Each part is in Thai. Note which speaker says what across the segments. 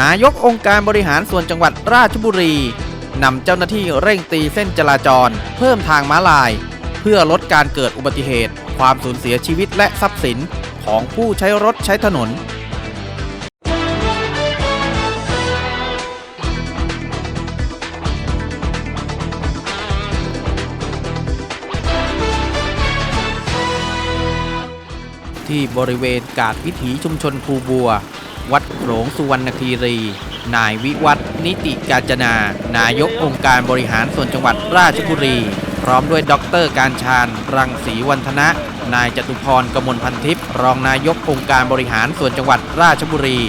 Speaker 1: นายกองค์การบริหารส่วนจังหวัดราชบุรีนำเจ้าหน้าที่เร่งตีเส้นจราจร เพิ่มทางม้าลาย เพื่อลดการเกิดอุบัติเหตุ ความสูญเสียชีวิตและทรัพย์สินของผู้ใช้รถใช้ถนนที่บริเวณกาดวิถีชุมชนภูบัว วัดโขลงสุวรรณคีรี นายวิวัฒนิติกาญจนา นายกองค์การบริหารส่วนจังหวัดราชบุรี พร้อมด้วยด็อกเตอร์การชาญรังสีวันธนะ นายจตุพรกมลพันทิพย์รองนายกองค์การบริหารส่วนจังหวัดราชบุรี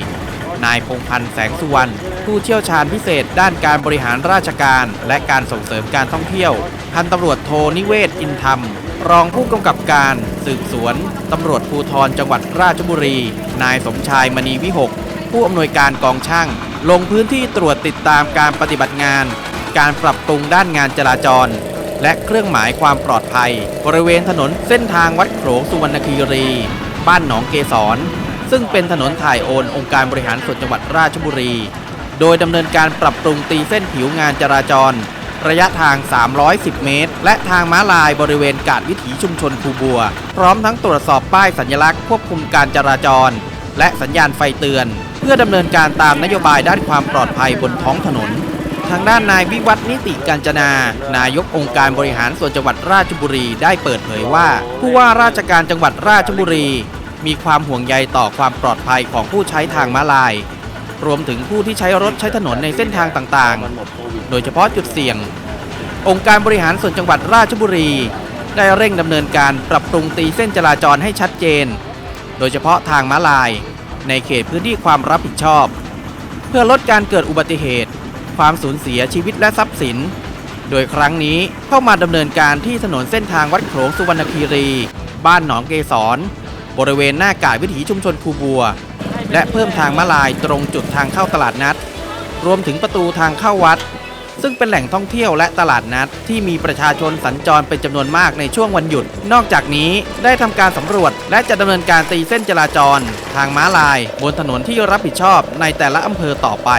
Speaker 1: นายพงพันธ์แสงสุวรรณผู้เชี่ยวชาญพิเศษด้านการบริหารราชการ และการส่งเสริมการท่องเที่ยว พันตำรวจโทนิเวศอินธรรม รองผู้กำกับการสืบสวนตำรวจภูธรจังหวัดราชบุรี นายสมชายมณีวิหก ผู้อำนวยการกองช่าง ลงพื้นที่ตรวจติดตามการปฏิบัติงาน การปรับปรุงด้านงานจราจร และเครื่องหมายความปลอดภัย บริเวณถนนเส้นทางวัดโขลงสุวรรณคีรี บ้านหนองเกษรซึ่งเป็นถนนถ่ายโอนองค์การบริหารส่วนจังหวัดราชบุรี โดยดำเนินการปรับปรุงตีเส้นผิวงานจราจร ระยะทาง 310 เมตร และทางม้าลายบริเวณกาดวิถีชุมชนภูบัว พร้อมทั้งตรวจสอบป้ายสัญลักษณ์ควบคุมการจราจร และสัญญาณไฟเตือน เพื่อดำเนินการตามนโยบายด้านความปลอดภัยบนท้องถนน ทางด้านนายวิวัฒนิติกาญจนา นายกองค์การบริหารส่วนจังหวัดราชบุรีได้เปิดเผยว่า ผู้ว่าราชการจังหวัดราชบุรี มีความห่วงใยต่อความปลอดภัยของผู้ใช้ทางม้าลาย รวมถึงผู้ที่ใช้รถใช้ถนนในเส้นทางต่างๆ โดยเฉพาะจุดเสี่ยง องค์การบริหารส่วนจังหวัดราชบุรี ได้เร่งดำเนินการปรับปรุงตีเส้นจราจรให้ชัดเจน โดยเฉพาะทางม้าลาย ในเขตพื้นที่ความรับผิดชอบ เพื่อลดการเกิดอุบัติเหตุ ความสูญเสียชีวิตและทรัพย์สิน โดยครั้งนี้เข้ามาดำเนินการที่ถนนเส้นทางวัดโขลงสุวรรณคีรี บ้านหนองเกษรบริเวณหน้ากาดวิถีชุมชนคูบัว และเพิ่มทางม้าลายตรงจุดทางเข้าตลาดนัด รวมถึงประตูทางเข้าวัด ซึ่งเป็นแหล่งท่องเที่ยวและตลาดนัด ที่มีประชาชนสัญจรเป็นจำนวนมากในช่วงวันหยุด นอกจากนี้ได้ทำการสำรวจ และจะดำเนินการตีเส้นจราจร ทางม้าลาย บนถนนที่รับผิดชอบในแต่ละอำเภอต่อไป